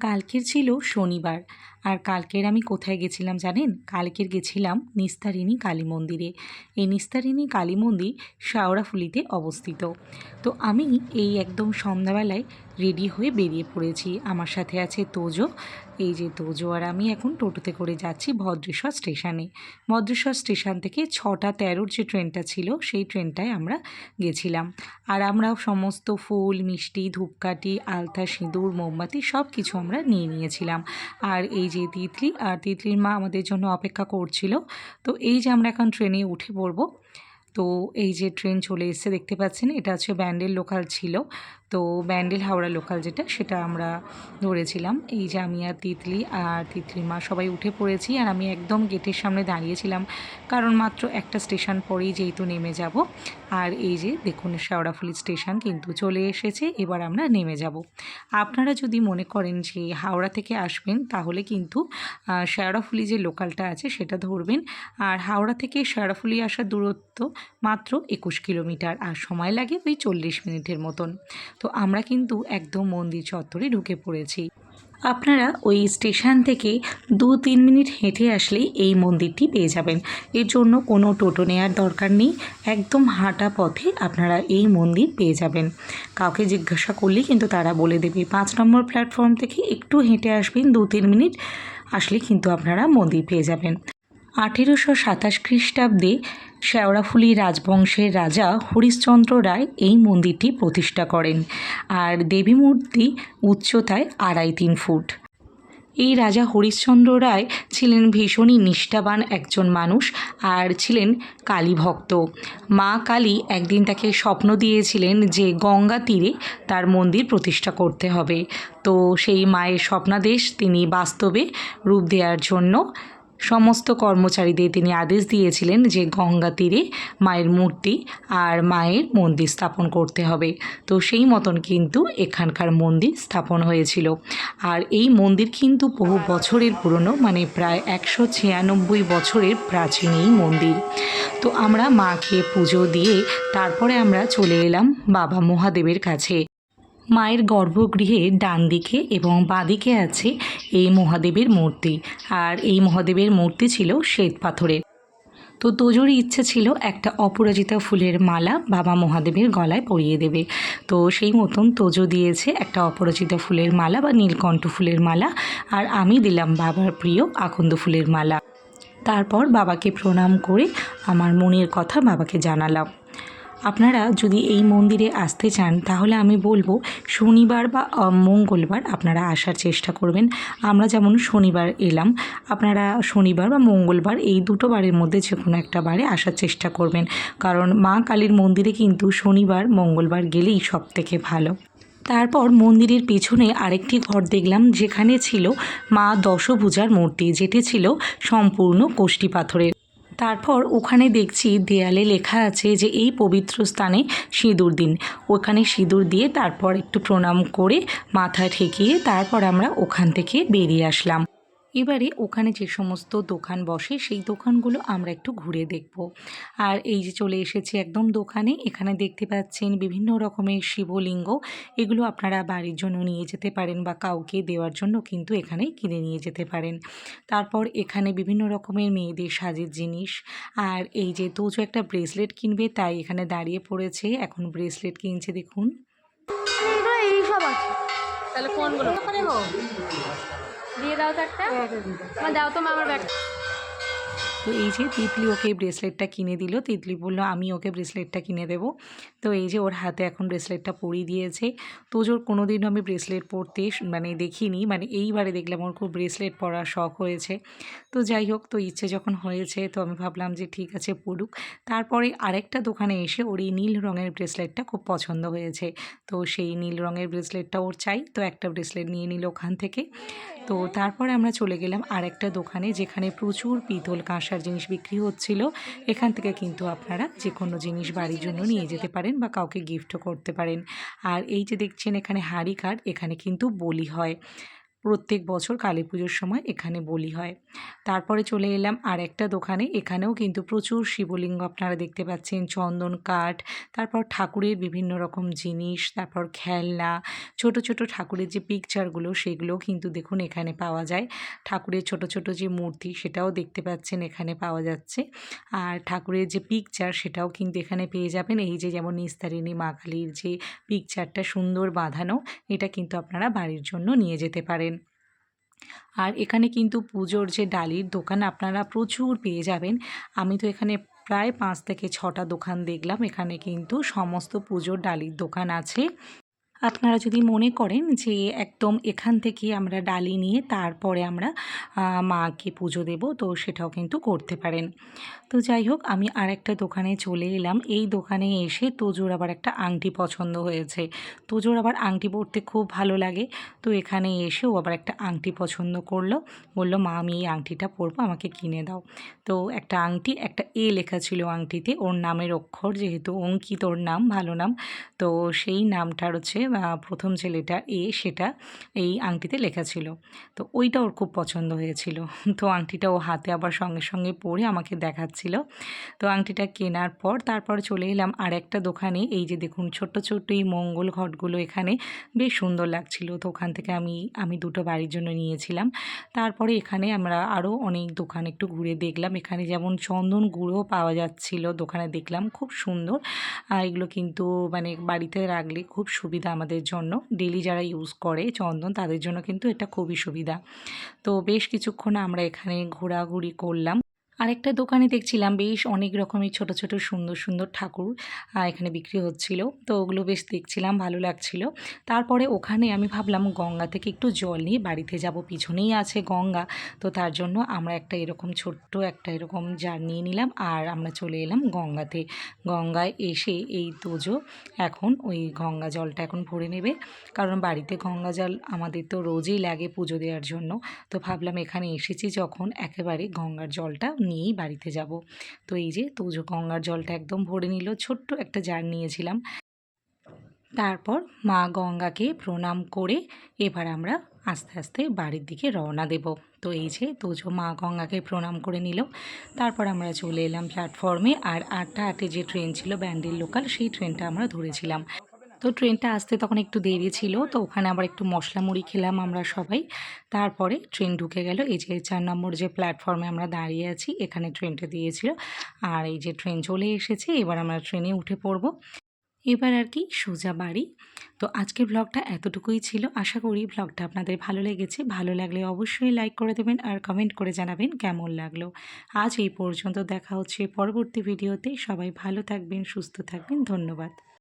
কালকের ছিল শনিবার। আর কালকের আমি কোথায় গেছিলাম জানেন? কালকের গেছিলাম নিস্তারিণী কালী মন্দিরে। এই নিস্তারিণী কালী মন্দির শাওড়াফুলিতে অবস্থিত। তো আমি এই একদম সন্ধ্যাবেলায় রেডি হয়ে বেরিয়ে পড়েছি। আমার সাথে আছে তোজো। এই যে তোজো আর আমি এখন টোটোতে করে যাচ্ছি ভদ্রেশ্বর স্টেশনে। ভদ্রেশ্বর স্টেশন থেকে ছটা তেরোর যে ট্রেনটা ছিল, সেই ট্রেনটায় আমরা গেছিলাম। আর আমরা সমস্ত ফুল, মিষ্টি, ধূপকাঠি, আলতা, সিঁদুর, মোমবাতি সব কিছু আমরা নিয়ে নিয়েছিলাম। আর এই যে তিতলি, আর তিতলির মা আমাদের জন্য অপেক্ষা করছিল। তো এই যে আমরা এখন ট্রেনে উঠে পড়ব, তো এই যে ট্রেন চলে এসছে, দেখতে পাচ্ছেন? এটা হচ্ছে ব্যান্ডেল লোকাল ছিল। তো ব্যান্ডেল হাওড়া লোকাল যেটা, সেটা আমরা ধরেছিলাম। এই যে আমি আর তিতলি আর তিতলির মা সবাই উঠে পড়েছি আর আমি একদম গেটের সামনে দাঁড়িয়েছিলাম। কারণ মাত্র একটা স্টেশন পরেই যেহেতু নেমে যাব। আর এই যে দেখুন শেওড়াফুলি স্টেশন কিন্তু চলে এসেছে, এবার আমরা নেমে যাব। আপনারা যদি মনে করেন যে হাওড়া থেকে আসবেন, তাহলে কিন্তু শেওড়াফুলি যে লোকালটা আছে, সেটা ধরবেন। আর হাওড়া থেকে শেওড়াফুলি আসার দূরত্ব মাত্র একুশ কিলোমিটার, আর সময় লাগে ওই চল্লিশ মিনিটের মতন। তো আমরা কিন্তু একদম মন্দির চত্বরে ঢুকে পড়েছি। আপনারা ওই স্টেশন থেকে দু তিন মিনিট হেঁটে আসলেই এই মন্দিরটি পেয়ে যাবেন। এর জন্য কোনো টোটো নেওয়ার দরকার নেই। একদম হাঁটা পথে আপনারা এই মন্দির পেয়ে যাবেন। কাউকে জিজ্ঞাসা করলেই কিন্তু তারা বলে দেবে। পাঁচ নম্বর প্ল্যাটফর্ম থেকে একটু হেঁটে আসবেন দু তিন মিনিট আসলে কিন্তু আপনারা মন্দির পেয়ে যাবেন। আঠেরোশো সাতাশ খ্রিস্টাব্দে শেওড়াফুলি রাজবংশের রাজা হরিশ্চন্দ্র রায় এই মন্দিরটি প্রতিষ্ঠা করেন আর দেবী মূর্তি উচ্চতায় আড়াই তিন ফুট। এই রাজা হরিশ্চন্দ্র রায় ছিলেন ভীষণই নিষ্ঠাবান একজন মানুষ আর ছিলেন কালী ভক্ত মা কালী একদিন তাকে স্বপ্ন দিয়েছিলেন যে গঙ্গা তীরে তার মন্দির প্রতিষ্ঠা করতে হবে। তো সেই মায়ের স্বপ্নাদেশ তিনি বাস্তবে রূপ দেওয়ার জন্য সমস্ত কর্মচারীদের তিনি আদেশ দিয়েছিলেন যে গঙ্গা তীরে মায়ের মূর্তি আর মায়ের মন্দির স্থাপন করতে হবে। তো সেই মতন কিন্তু এখানকার মন্দির স্থাপন হয়েছিল। আর এই মন্দির কিন্তু বহু বছরের পুরনো মানে প্রায় একশো ছিয়ানব্বই বছরের প্রাচীন এই মন্দির। তো আমরা মাকে পুজো দিয়ে তারপরে আমরা চলে এলাম বাবা মহাদেবের কাছে। মায়ের গর্ভগৃহে ডান দিকে এবং বাঁদিকে আছে এই মহাদেবের মূর্তি। আর এই মহাদেবের মূর্তি ছিল শ্বেত পাথরের। তো তোজোর ইচ্ছে ছিল একটা অপরাজিতা ফুলের মালা বাবা মহাদেবের গলায় পরিয়ে দেবে। তো সেই মতন তোজো দিয়েছে একটা অপরাজিতা ফুলের মালা বা নীলকণ্ঠ ফুলের মালা আর আমি দিলাম বাবার প্রিয় আকন্দ ফুলের মালা। তারপর বাবাকে প্রণাম করে আমার মনের কথা বাবাকে জানালাম। আপনারা যদি এই মন্দিরে আসতে চান, তাহলে আমি বলব শনিবার বা মঙ্গলবার আপনারা আসার চেষ্টা করবেন। আমরা যেমন শনিবার এলাম, আপনারা শনিবার বা মঙ্গলবার এই দুটো বারের মধ্যে যে কোনো একটা বারে আসার চেষ্টা করবেন। কারণ মা কালীর মন্দিরে কিন্তু শনিবার, মঙ্গলবার গেলেই সব থেকে ভালো। তারপর মন্দিরের পেছনে আরেকটি ঘর দেখলাম, যেখানে ছিল মা দশভুজার মূর্তি, যেটি ছিল সম্পূর্ণ কোষ্টি পাথরের। তারপর ওখানে দেখছি দেয়ালে লেখা আছে যে এই পবিত্র স্থানে সিঁদুর দিন। ওখানে সিঁদুর দিয়ে তারপর একটু প্রণাম করে মাথা ঠেকিয়ে তারপর আমরা ওখান থেকে বেরিয়ে আসলাম। এবারে ওখানে যে সমস্ত দোকান বসে সেই দোকানগুলো আমরা একটু ঘুরে দেখব। আর এই যে চলে এসেছি একদম দোকানে এখানে দেখতে পাচ্ছেন বিভিন্ন রকমের শিবলিঙ্গ। এগুলো আপনারা বাড়ির জন্য নিয়ে যেতে পারেন বা কাউকে দেওয়ার জন্য কিন্তু এখানে কিনে নিয়ে যেতে পারেন। তারপর এখানে বিভিন্ন রকমের মেয়েদের সাজের জিনিস। আর এই যে তোজো একটা ব্রেসলেট কিনবে তাই এখানে দাঁড়িয়ে পড়েছে। এখন ব্রেসলেট কিনছে দেখুন। এগুলো এই সব আছে। তাহলে কোনগুলো দিয়ে দাও তো একটা। আমার দাও তো মামার ব্যাগ তো এই যে তিতলি ওকে ব্রেসলেটটা কিনে দিল। তিতলি বলল আমি ওকে ব্রেসলেটটা কিনে দেবো। তো এই যে ওর হাতে এখন ব্রেসলেটটা পরিয়ে দিয়েছে। তোজোর কোনো দিনও আমি ব্রেসলেট পরতে মানে দেখিনি মানে এইবারে দেখলাম ওর খুব ব্রেসলেট পরার শখ হয়েছে। তো যাই হোক, তো ইচ্ছে যখন হয়েছে, তো আমি ভাবলাম যে ঠিক আছে পড়ুক তারপরে আরেকটা দোকানে এসে ওর এই নীল রঙের ব্রেসলেটটা খুব পছন্দ হয়েছে। তো সেই নীল রঙের ব্রেসলেটটা ওর চাই, তো একটা ব্রেসলেট নিয়ে নিল ওখান থেকে। তো তারপরে আমরা চলে গেলাম আরেকটা দোকানে, যেখানে প্রচুর পিতল কাঁসার জিনিস বিক্রি হচ্ছিল। এখান থেকে কিন্তু আপনারা যে কোনো জিনিস বাড়ির জন্য নিয়ে যেতে পারেন। বা কাউকে গিফটও করতে পারেন। আর এই যে দেখছেন এখানে হাঁড়ি কাঠ, এখানে কিন্তু বলি হয়। প্রত্যেক বছর কালী পুজোর সময় এখানে বলি হয়। তারপরে চলে এলাম আর একটা দোকানে। এখানেও কিন্তু প্রচুর শিবলিঙ্গ আপনারা দেখতে পাচ্ছেন। চন্দন কাঠ, তারপর ঠাকুরের বিভিন্ন রকম জিনিস, তারপর খেলনা, ছোট ছোট ঠাকুরের যে পিকচারগুলো সেগুলোও কিন্তু দেখুন এখানে পাওয়া যায়। ঠাকুরের ছোট ছোট যে মূর্তি, সেটাও দেখতে পাচ্ছেন এখানে পাওয়া যাচ্ছে। আর ঠাকুরের যে পিকচার সেটাও কিন্তু এখানে পেয়ে যাবেন। এই যে যেমন নিস্তারিণী মা কালীর যে পিকচারটা সুন্দর বাঁধানো, এটা কিন্তু আপনারা বাড়ির জন্য নিয়ে যেতে পারেন। আর এখানে কিন্তু পুজোর যে ডালির দোকান আপনারা প্রচুর পেয়ে যাবেন। আমি তো এখানে প্রায় পাঁচ থেকে ছটা দোকান দেখলাম। এখানে কিন্তু সমস্ত পুজোর ডালির দোকান আছে। আপনারা যদি মনে করেন যে একদম এখান থেকে আমরা ডালি নিয়ে তারপরে আমরা মাকে পুজো দেব, তো সেটাও কিন্তু করতে পারেন। তো যাই হোক, আমি আর একটা দোকানে চলে এলাম। এই দোকানে এসে তোজোর আবার একটা আংটি পছন্দ হয়েছে। তোজোর আবার আংটি পরতে খুব ভালো লাগে। তো এখানে এসে ও আবার একটা আংটি পছন্দ করল। বলল, মা, আমি এই আংটিটা পরবো, আমাকে কিনে দাও। তো একটা আংটি, একটা এ লেখা ছিল আংটিতে, ওর নামের অক্ষর যেহেতু অঙ্কিত, ওর নাম, ভালো নাম। তো সেই নামটার হচ্ছে প্রথম যে লেটার এ সেটা এই আংটিতে লেখা ছিল। তো ওইটা ওর খুব পছন্দ হয়েছিল। তো আংটিটা ও হাতে আবার সঙ্গে সঙ্গে পরে আমাকে দেখাচ্ছিল। তো আংটিটা কেনার পর তারপর চলে এলাম আর একটা দোকানে। এই যে দেখুন, ছোট্ট ছোট্ট এই মঙ্গল ঘটগুলো এখানে বেশ সুন্দর লাগছিল। তো ওখান থেকে আমি আমি দুটো বাড়ির জন্য নিয়েছিলাম। তারপরে এখানে আমরা আরও অনেক দোকান একটু ঘুরে দেখলাম। এখানে যেমন চন্দন গুঁড়ো পাওয়া যাচ্ছিল, দোকানে দেখলাম। খুব সুন্দর। এগুলো কিন্তু মানে বাড়িতে রাখলে খুব সুবিধা আমাদের জন্য। ডেলি যারা ইউজ করে চন্দন, তাদের জন্য কিন্তু এটা খুবই সুবিধা। তো বেশ কিছুক্ষণ আমরা এখানে ঘোরাঘুরি করলাম। আরেকটা দোকানে দেখছিলাম বেশ অনেক রকমের ছোট ছোট, সুন্দর সুন্দর ঠাকুর এখানে বিক্রি হচ্ছিল। তো ওগুলো বেশ দেখছিলাম, ভালো লাগছিল। তারপরে ওখানে আমি ভাবলাম গঙ্গা থেকে একটু জল নিয়ে বাড়িতে যাব। পিছনেই আছে গঙ্গা। তো তার জন্য আমরা একটা এরকম ছোট্ট একটা এরকম জার নিয়ে নিলাম আর আমরা চলে এলাম গঙ্গাতে। গঙ্গায় এসে এই তোজো এখন ওই গঙ্গা জলটা এখন ভরে নেবে। কারণ বাড়িতে গঙ্গা জল আমাদের তো রোজই লাগে পুজো দেওয়ার জন্য। তো ভাবলাম এখানে এসেছি যখন একেবারে গঙ্গার জলটা নিয়েই বাড়িতে যাব। তো এই যে তোজো গঙ্গার জলটা একদম ভরে নিল, ছোট্ট একটা জার নিয়েছিলাম। তারপর মা গঙ্গাকে প্রণাম করে এবার আমরা আস্তে আস্তে বাড়ির দিকে রওনা দেব। তো এই যে তোজো মা গঙ্গাকে প্রণাম করে নিল। তারপর আমরা চলে এলাম প্ল্যাটফর্মে। আর আটটা আটে যে ট্রেন ছিল ব্যান্ডেল লোকাল, সেই ট্রেনটা আমরা ধরেছিলাম। তো ট্রেনটা আসতে তখন একটু দেরি ছিল, তো ওখানে আবার একটু মশলা মুড়ি খেলাম আমরা সবাই। তারপরে ট্রেন ঢুকে গেল, এই যে চার নম্বর যে প্ল্যাটফর্মে আমরা দাঁড়িয়ে আছি, এখানে ট্রেনটা দিয়েছিল। আর এই যে ট্রেন চলে এসেছে, এবার আমরা ট্রেনে উঠে পড়ব। এবার আর কি, সোজা বাড়ি। তো আজকের ব্লগটা এতটুকুই ছিল। আশা করি ব্লগটা আপনাদের ভালো লেগেছে। ভালো লাগলে অবশ্যই লাইক করে দেবেন আর কমেন্ট করে জানাবেন কেমন লাগল। আজ এই পর্যন্ত দেখা হচ্ছে পরবর্তী ভিডিওতে সবাই ভালো থাকবেন, সুস্থ থাকবেন। ধন্যবাদ।